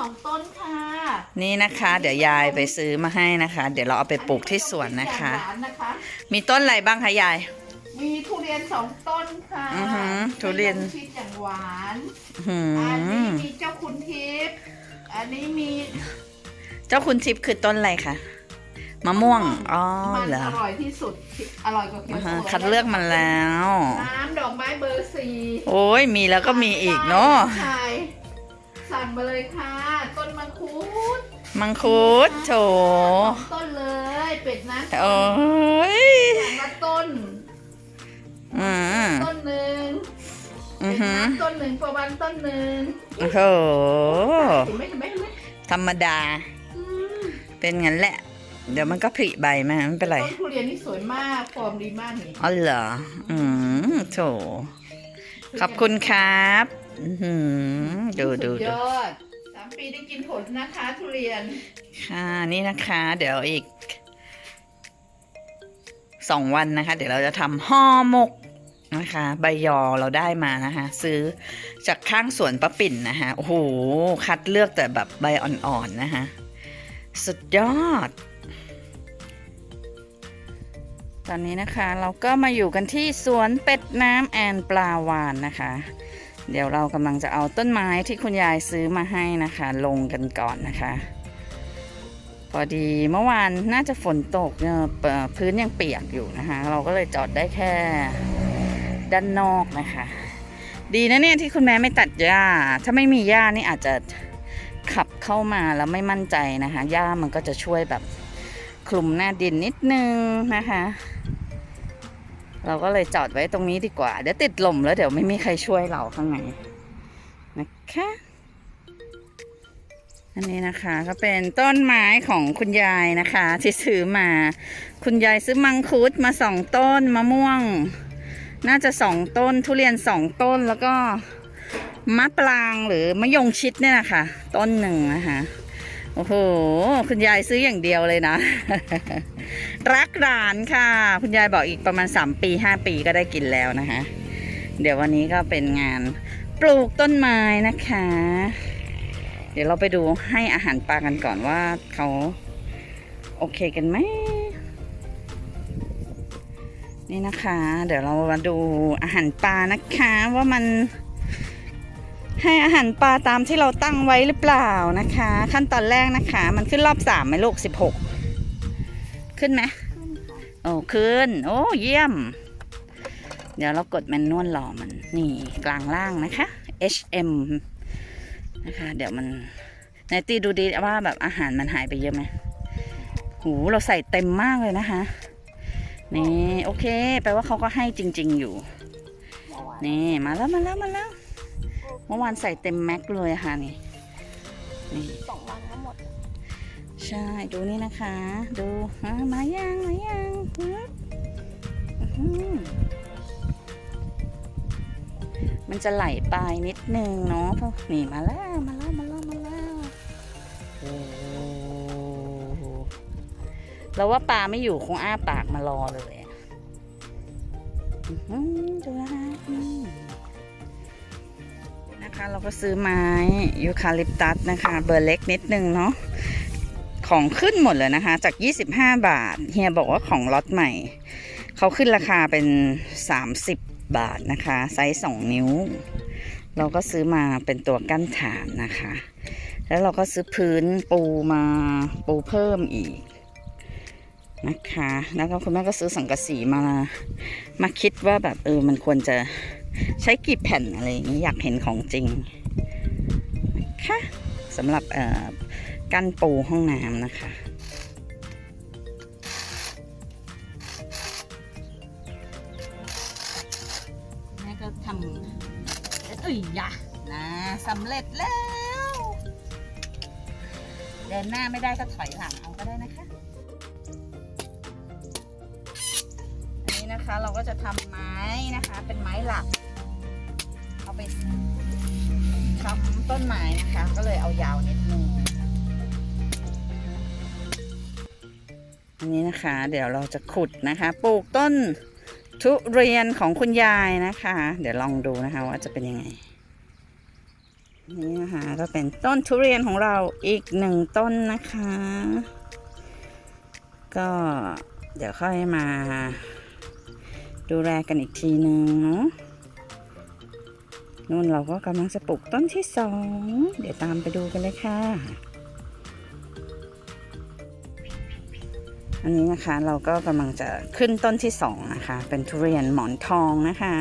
สองต้นค่ะนี่นะคะ เดี๋ยวยายไปซื้อมาให้นะคะ เดี๋ยวเราเอาไปปลูกที่สวนนะคะหวานนะคะ มีต้นอะไรบ้างคะยาย มีทุเรียนสองต้นค่ะอือหือทุเรียนมะงชิดอย่างหวาน หือันนี้มมีเจ้าคุณทิพย์ อันนี้มีเจ้าคุณทิพย์คือต้นอะไรคะมะม่วงอ๋อมันเหรออร่อยที่สุด อร่อยกว่าเกี๊อ่ายวฮะโซ่คัดเลือกมาแล้ว น้ำดอกไม้เบอร์สี่โอ้ยมีแล้วก็มีอีกเนาะ ใช่ สั่งมาเลยค่ะ ต้นมังคุดมังคุดโถสองต้นเลยเป็ดนะโอ้ยอย่างละต้นอืมต้นหนึ่งอืเป็อนหือน้ำต้นหนึ่งประวันต้นหนึ่งโอ้โหเห็นไหมเห็นไหมเห็นไหมธรรมดาอืมเป็นงั้นแหละ เดี๋ยวมันก็ผลิใบมาไม่เป็นไรต้นทุเรียนนี่สวยมากฟอร์มดีมากนี่อ๋อเหรอ อืมโถขอบคุณครับ อื้อหือ ดูดูสุดูยอดสามปีได้กินผลนะคะทุเรียน ค่ะนี่นะคะ เดี๋ยวอีกสองวันนะคะ เดี๋ยวเราจะทำห่อหมกนะคะ ใบยอเราได้มานะคะ ซื้อจากข้างสวนป้าปิ่นนะคะโอ้โหคัดเลือกแต่แบบใบอ่อนๆนะคะสุดยอด ตอนนี้นะคะเราก็มาอยู่กันที่สวนเป็ดน้ำแอนปลาวานนะคะ เดี๋ยวเรากำลังจะเอาต้นไม้ที่คุณยายซื้อมาให้นะคะ ลงกันก่อนนะคะ พอดีเมื่อวานน่าจะฝนตกเนี่ยพื้นยังเปียกอยู่นะคะ เราก็เลยจอดได้แค่ด้านนอกนะคะ ดีนะเนี่ยที่คุณแม่ไม่ตัดหญ้า ถ้าไม่มีหญ้านี่อาจจะขับเข้ามาแล้วไม่มั่นใจนะคะหญ้ามันก็จะช่วยแบบคลุมหน้าดินนิดนึงนะคะ เราก็เลยจอดไว้ตรงนี้ดีกว่า เดี๋ยวติดลมแล้วเดี๋ยวไม่มีใครช่วยเราข้างในนะคะ อันนี้นะคะก็เป็นต้นไม้ของคุณยายนะคะ ที่ซื้อมา คุณยายซื้อมังคุดมาสองต้นมะม่วง น่าจะสองต้นทุเรียนสองต้นแล้วก็มะปรางหรือมะยงชิดเนี่ยนะคะต้นหนึ่งนะคะ โอ้โห คุณยายซื้ออย่างเดียวเลยนะ รักหลานค่ะ คุณยายบอกอีกประมาณ 3 ปี 5 ปีก็ได้กินแล้วนะคะ เดี๋ยววันนี้ก็เป็นงานปลูกต้นไม้นะคะ เดี๋ยวเราไปดูให้อาหารปลากันก่อนว่าเขาโอเคกันไหม นี่นะคะ เดี๋ยวเรามาดูอาหารปลานะคะว่ามัน ให้อาหารปลาตามที่เราตั้งไว้หรือเปล่านะคะ ขั้นตอนแรกนะคะ มันขึ้นรอบสามไหมลูกสิบหกขึ้นไหมโอ้ขึ้น โอ้เยี่ยม เดี๋ยวเรากดแมนนวลรอมันนี่กลางล่างนะคะ HM นะคะ เดี๋ยวมันนายตีดูดีว่าแบบอาหารมันหายไปเยอะไหมหูเราใส่เต็มมากเลยนะคะ นี่ โอเค แปลว่าเขาก็ให้จริง ๆอยู่ นี่ มาแล้วมาแล้วมาแล้ว มื่อวานใส่เต็มแม็กเลยค่ะนี่นี่สองวันทั้งหมด ใช่ดูนี่นะคะ ดูมายังมายังฮึบมันจะไหลไปนิดนึงเนาะเพราะนี่มาแล้วมาแล้วมาแล้วมาแล้วโอ้โหเราว่าปลาไม่อยู่คงอ้าปากมารอเลยอือหือดูนะคะ นะคะเราก็ซื้อไม้ยูคาลิปตัสนะคะ เบอร์เล็กนิดนึงเนาะของขึ้นหมดเลยนะคะ จาก 25 บาท เฮียบอกว่าของล็อตใหม่ เขาขึ้นราคาเป็น 30 บาทนะคะ ไซส์ 2 นิ้ว เราก็ซื้อมาเป็นตัวกั้นฐานนะคะ แล้วเราก็ซื้อพื้นปูมาปูเพิ่มอีกนะคะ แล้วก็คุณแม่ก็ซื้อสังกะสีมา มาคิดว่าแบบเออมันควรจะ ใช้กี่แผ่นอะไรอย่างนี้อยากเห็นของจริงนะคะสำหรับกั้นปูห้องน้ำนะคะแม่ก็ทำเอ้ยยะนะสำเร็จแล้ว เดินหน้าไม่ได้ก็ถอยหลังเอาก็ได้นะคะ เราก็จะทำไม้นะคะ เป็นไม้หลัก เอาไปทำต้นไม้นะคะ ก็เลยเอายาวนิดนึงอันนี้นะคะ เดี๋ยวเราจะขุดนะคะ ปลูกต้นทุเรียนของคุณยายนะคะ เดี๋ยวลองดูนะคะว่าจะเป็นยังไง นี่นะคะก็เป็นต้นทุเรียนของเราอีกหนึ่งต้นนะคะ ก็เดี๋ยวค่อยมา ดูแลกันอีกทีนึงเนาะนู่นเราก็กำลังจะปลูกต้นที่สอง เดี๋ยวตามไปดูกันเลยค่ะ อันนี้นะคะเราก็กำลังจะขึ้นต้นที่สองนะคะ เป็นทุเรียนหมอนทองนะคะ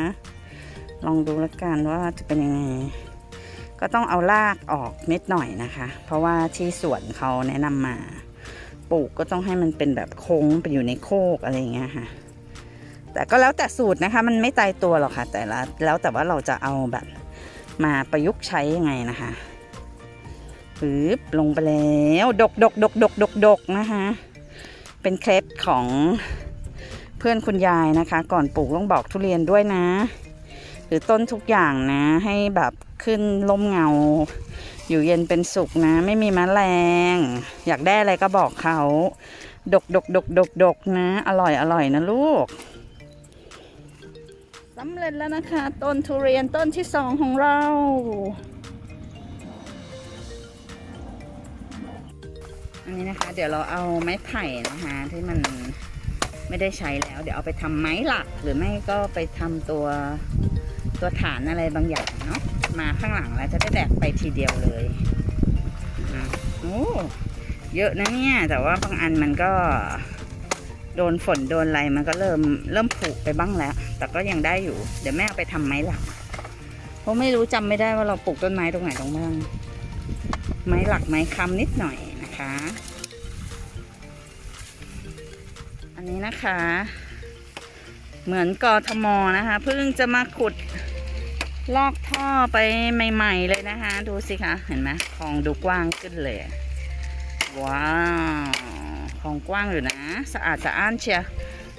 ลองดูแล้วกันว่าจะเป็นยังไง ก็ต้องเอารากออกนิดหน่อยนะคะ เพราะว่าที่สวนเขาแนะนำมา ปลูกก็ต้องให้มันเป็นแบบโค้งไปอยู่ในโคกอะไรอย่างเงี้ยค่ะ แต่ก็แล้วแต่สูตรนะคะ มันไม่ตายตัวหรอกค่ะ แต่ละแล้วแต่ว่าเราจะเอาแบบมาประยุกต์ใช้ยังไงนะคะปึ๊บลงไปแล้วดกดกดกดกดกดกนะคะ เป็นเคล็ดของเพื่อนคุณยายนะคะ ก่อนปลูกต้องบอกทุเรียนด้วยนะ หรือต้นทุกอย่างนะ ให้แบบขึ้นลมเงา อยู่เย็นเป็นสุขนะ ไม่มีแมลง อยากได้อะไรก็บอกเขา ดกดกดกดกดกนะ อร่อยอร่อยนะลูก สำเร็จแล้วนะคะ ต้นทุเรียนต้นที่สองของเรา อันนี้นะคะ เดี๋ยวเราเอาไม้ไผ่นะคะ ที่มันไม่ได้ใช้แล้ว เดี๋ยวเอาไปทำไม้หลักหรือไม่ก็ไปทำตัวตัวฐานอะไรบางอย่างเนาะมาข้างหลังแล้วจะได้แดกไปทีเดียวเลยอะโอ้เยอะนะเนี่ย แต่ว่าบางอันมันก็ โดนฝนโดนอะไรมันก็เริ่มเริ่มผุไปบ้างแล้ว แต่ก็ยังได้อยู่ เดี๋ยวแม่เอาไปทำไม้หลัก เพราะไม่รู้จำไม่ได้ว่าเราปลูกต้นไม้ตรงไหนตรงบ้าง ไม้หลักไม้ค้ำนิดหน่อยนะคะ อันนี้นะคะ เหมือนกอทมนะคะเพิ่งจะมาขุดลอกท่อไปใหม่ ๆ เลยนะคะ ดูสิคะเห็นไหมคลองดูกว้างขึ้นเลย ว้าวคลองกว้างอยู่นะ สะอาดสะอ้านเชียร์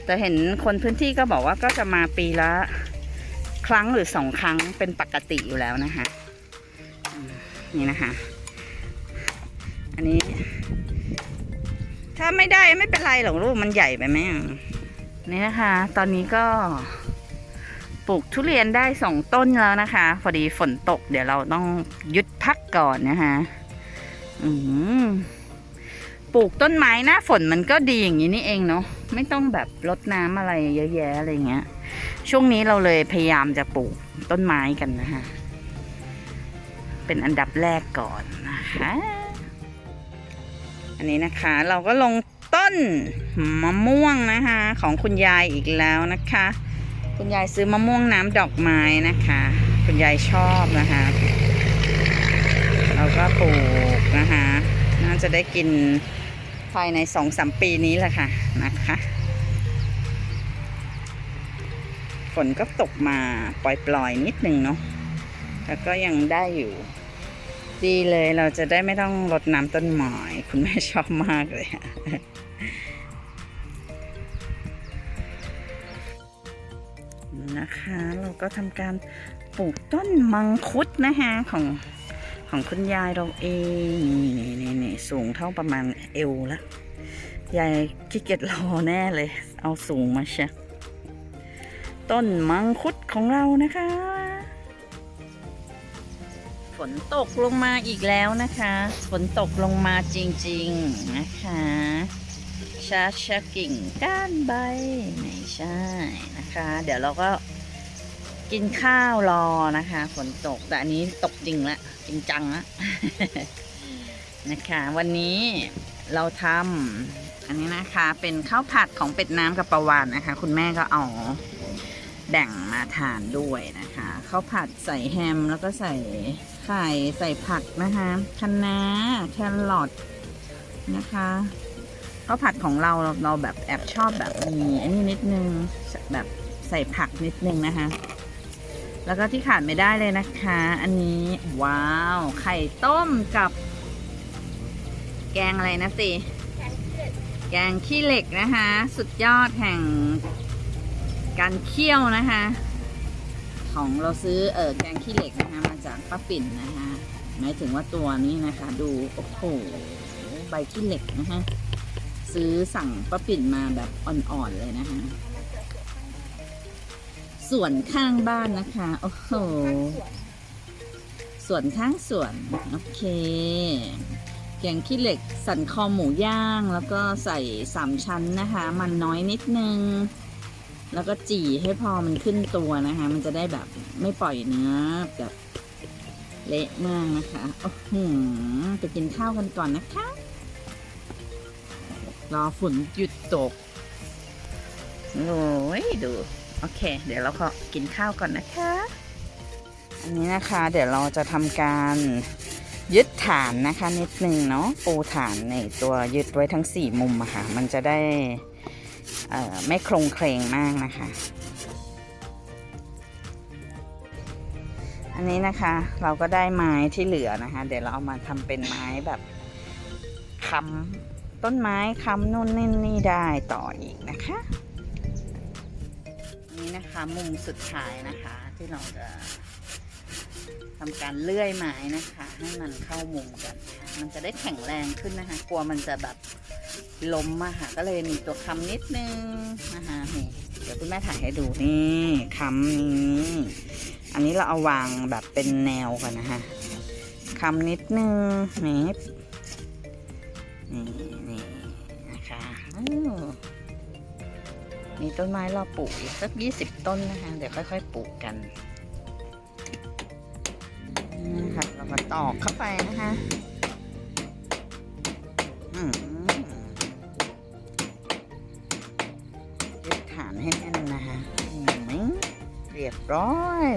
แต่เห็นคนพื้นที่ก็บอกว่าก็จะมาปีละครั้งหรือสองครั้งเป็นปกติอยู่แล้วนะคะนี่นะคะ อันนี้ ถ้าไม่ได้ไม่เป็นไรหรอกลูกมันใหญ่ไปไหมนี่นะคะ ตอนนี้ก็ปลูกทุเรียนได้สองต้นแล้วนะคะ พอดีฝนตกเดี๋ยวเราต้องหยุดพักก่อนนะคะ อืม ปลูกต้นไม้หน้าฝนมันก็ดีอย่างนี้นี่เองเนาะไม่ต้องแบบรดน้ำอะไรเยอะแยะอะไรเงี้ย ช่วงนี้เราเลยพยายามจะปลูกต้นไม้กันนะคะเป็นอันดับแรกก่อนนะคะ อันนี้นะคะเราก็ลงต้นมะม่วงนะคะ ของคุณยายอีกแล้วนะคะ คุณยายซื้อมะม่วงน้ำดอกไม้นะคะ คุณยายชอบนะคะ เราก็ปลูกนะคะ น่าจะได้กิน ภายในสองสามปีนี้แหละค่ะนะคะ ฝนก็ตกมาปล่อยๆนิดนึงเนาะแต่ก็ยังได้อยู่ ดีเลยเราจะได้ไม่ต้องรดน้ำต้นไม้คุณแม่ชอบมากเลยนะคะ เราก็ทำการปลูกต้นมังคุดนะคะของ ของคุณยายเราเองนี่นี่นี่สูงเท่าประมาณเอวล้วยายขี้เกียจรอแน่เลย เอาสูงมาเชียต้นมังคุดของเรานะคะ ฝนตกลงมาอีกแล้วนะคะ ฝนตกลงมาจริงๆนะคะชาชากิ่งก้านใบไม่ใช่นะคะ เดี๋ยวเราก็ กินข้าวรอนะคะ ฝนตกแต่อันนี้ตกจริงละจริงจังละนะคะ วันนี้เราทำอันนี้นะคะ เป็นข้าวผัดของเป็ดน้ำกับปลาวานนะคะ คุณแม่ก็เอาแบ่งมาทานด้วยนะคะข้าวผัดใส่แฮมแล้วก็ใส่ไข่ใส่ผักนะคะคะน้าแครอทนะคะข้าวผัดของเราเราเราแบบแอบชอบแบบมีอันนี้นิดนึงแบบใส่ผักนิดนึงนะคะ แล้วก็ที่ขาดไม่ได้เลยนะคะ อันนี้ว้าว ไข่ต้มกับ แกงอะไรนะสิแกงขี้เหล็กนะคะ สุดยอดแห่งการเคี่ยวนะคะ ของเราซื้อเออแกงขี้เหล็กนะคะ มาจากป้าปิ่นนะคะหมายถึงว่าตัวนี้นะคะ ดูโอ้โหใบขี้เหล็กนะคะซื้อสั่งป้าปิ่นมาแบบอ่อนๆเลยนะคะ ส่วนข้างบ้านนะคะ โอ้โหส่วนข้างส่วน โอเคแกงขี้เหล็กสันคอหมูย่าง แล้วก็ใส่สามชั้นนะคะ มันน้อยนิดนึง แล้วก็จี่ให้พอมันขึ้นตัวนะคะ มันจะได้แบบไม่ปล่อยเนื้อแบบเละมากนะคะโอ้โหไปกินข้าวกันก่อนนะคะ รอฝนหยุดตก โอ้ยดู โอเค เดี๋ยวเราขอกินข้าวก่อนนะคะ อันนี้นะคะเดี๋ยวเราจะทำการยึดฐานนะคะนิดนึงเนาะปูฐานในตัวยึดไว้ทั้งสี่มุมอะค่ะ มันจะได้ไม่โครงเคลงมากนะคะ อันนี้นะคะเราก็ได้ไม้ที่เหลือนะคะ เดี๋ยวเราเอามาทำเป็นไม้แบบค้ำต้นไม้ค้ำนู่นนี่นี่ได้ต่ออีกนะคะ นี่นะคะ มุมสุดท้ายนะคะ ที่เราจะทำการเลื่อยไม้นะคะ ให้มันเข้ามุมกัน มันจะได้แข็งแรงขึ้นนะคะ กลัวมันจะแบบล้มอะค่ะก็เลยมีตัวค้ำนิดนึงนะคะนี่เดี๋ยวคุณแม่ถ่ายให้ดูนี่ค้ำนี้อันนี้เราเอาวางแบบเป็นแนวกันนะคะค้ำนิดนึงนี่นี่นี่นะคะ มีต้นไม้เราปลูกอีกสักยี่สิบต้นนะคะ เดี๋ยวค่อยๆปลูกกันนะคะเรามาตอกเข้าไปนะคะยึดฐานให้แน่นนะคะเรียบร้อย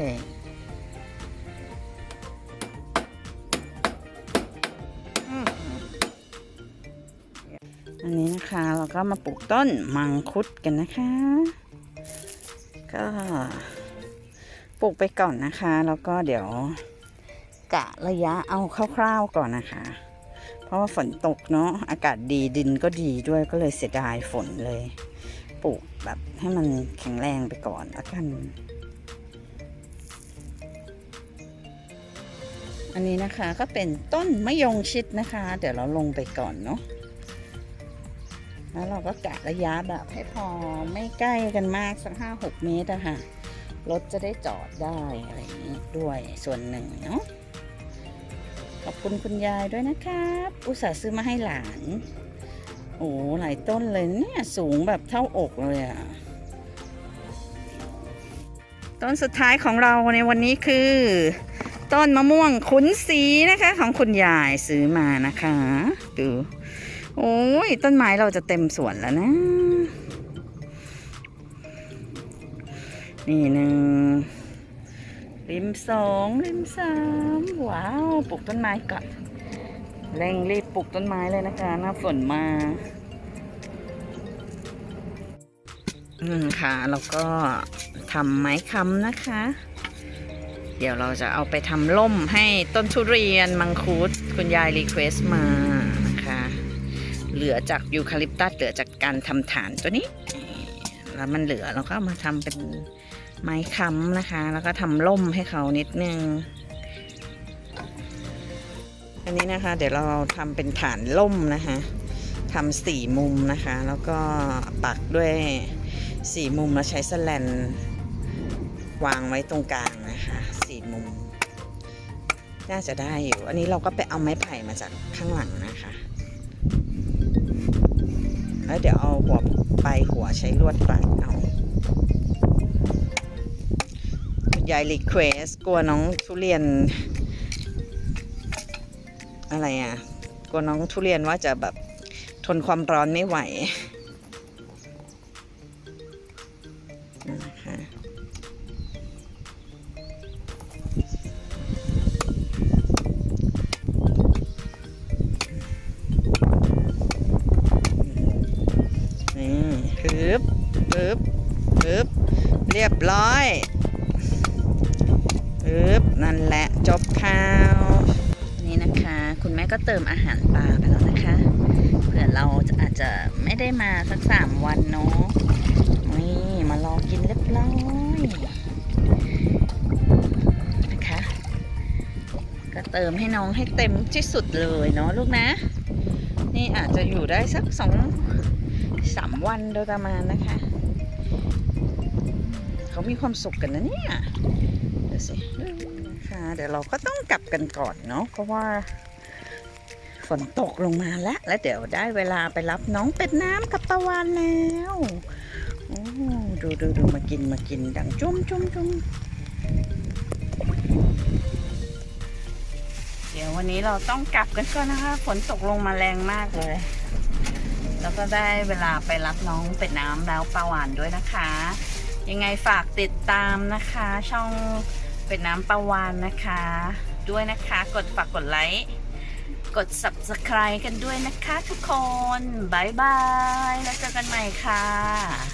อันนี้นะคะเราก็มาปลูกต้นมังคุดกันนะคะ ก็ปลูกไปก่อนนะคะ แล้วก็เดี๋ยวกะระยะเอาคร่าวๆก่อนนะคะ เพราะว่าฝนตกเนาะอากาศดีดินก็ดีด้วยก็เลยเสียดายฝนเลย ปลูกแบบให้มันแข็งแรงไปก่อนละกัน อันนี้นะคะก็เป็นต้นมะยงชิดนะคะ เดี๋ยวเราลงไปก่อนเนาะ แล้วเราก็กะระยะแบบให้พอไม่ใกล้กันมากสักห้าหกเมตรอะค่ะรถจะได้จอดได้อะไรอย่างนี้ด้วยส่วนหนึ่งเนาะขอบคุณคุณยายด้วยนะครับ อุตส่าห์ซื้อมาให้หลาน โอ้หลายต้นเลยเนี่ยสูงแบบเท่าอกเลยอะต้นสุดท้ายของเราในวันนี้คือ ต้นมะม่วงขุนสีนะคะ ของคุณยายซื้อมานะคะ ดู โอ้ยต้นไม้เราจะเต็มสวนแล้วนะ นี่หนึ่งริมสองริมสามว้าวปลูกต้นไม้ก่อนเร่งรีบปลูกต้นไม้เลยนะคะหน้าฝนมาอืมค่ะแล้วก็ทำไม้ค้ำนะคะ เดี๋ยวเราจะเอาไปทำล่มให้ต้นทุเรียนมังคุดคุณยายรีเควส์มา เหลือจากยูคาลิปตัสเหลือจากการทำฐานตัวนี้ แล้วมันเหลือเราก็มาทำเป็นไม้ค้ำนะคะ แล้วก็ทำล่มให้เขานิดนึง อันนี้นะคะ เดี๋ยวเราทำเป็นฐานล่มนะคะทำสี่มุมนะคะ แล้วก็ปักด้วยสี่มุมแล้วใช้สแลนวางไว้ตรงกลางนะคะสี่มุม น่าจะได้อยู่ อันนี้เราก็ไปเอาไม้ไผ่มาจากข้างหลังนะคะ แล้วเดี๋ยวเอาหัวปลายหัวใช้ลวดปัดเอาคุณยายรีเควสกลัวน้องทุเรียน อะไรอะ กลัวน้องทุเรียนว่าจะแบบทนความร้อนไม่ไหว เรียบร้อยฮึบนั่นแหละจบข่าว นี่นะคะ คุณแม่ก็เติมอาหารปลาไปแล้วนะคะ เผื่อเราจะอาจจะไม่ได้มาสักสามวันเนาะนี่มารอกินเรียบร้อยนะคะ ก็เติมให้น้องให้เต็มที่สุดเลยเนาะลูกนะ นี่อาจจะอยู่ได้สักสองสามวันโดยประมาณนะคะ เขามีความสุขกันนะเนี่ยเดูสินะคะเดี๋ยวเราก็ต้องกลับกันก่อนเนาะเพราะว่าฝนตกลงมาแล้ว แล้วเดี๋ยวได้เวลาไปรับน้องเป็ดน้ำกับตะวันแล้วโอ้ดูดูดูมากินมากินดังจุ้มจุ้มจุ้มเดี๋ยววันนี้เราต้องกลับกันก่อนนะคะ ฝนตกลงมาแรงมากเลย แล้วก็ได้เวลาไปรับน้องเป็ดน้ำแล้วปลาหวานด้วยนะคะ ยังไงฝากติดตามนะคะ ช่องเป็นน้ำประวานนะคะ ด้วยนะคะกดฝากกดไลค์กด subscribe กันด้วยนะคะทุกคนบายบาย แล้วเจอกันใหม่ค่ะ